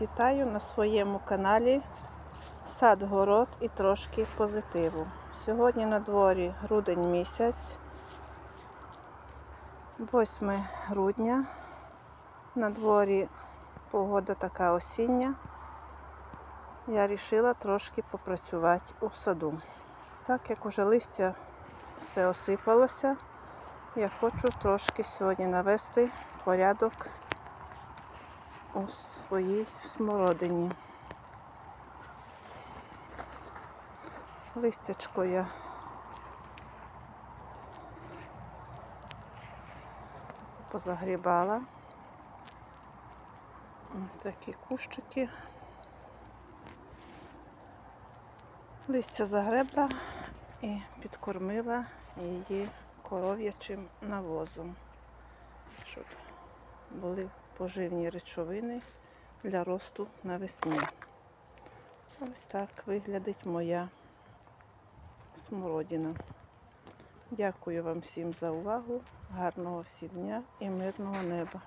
Вітаю на своєму каналі Сад, город і трошки позитиву. Сьогодні на дворі грудень місяць, 8 грудня. На дворі погода така осіння. Я вирішила трошки попрацювати у саду. Так як уже листя все осипалося, я хочу трошки сьогодні навести порядок у своїй смородині. Листячко я позагрібала. Ось такі кущики. Листя загребла і підкормила її коров'ячим навозом, щоб були поживні речовини для росту навесні. Ось так виглядить моя смородина. Дякую вам всім за увагу, гарного всім дня і мирного неба.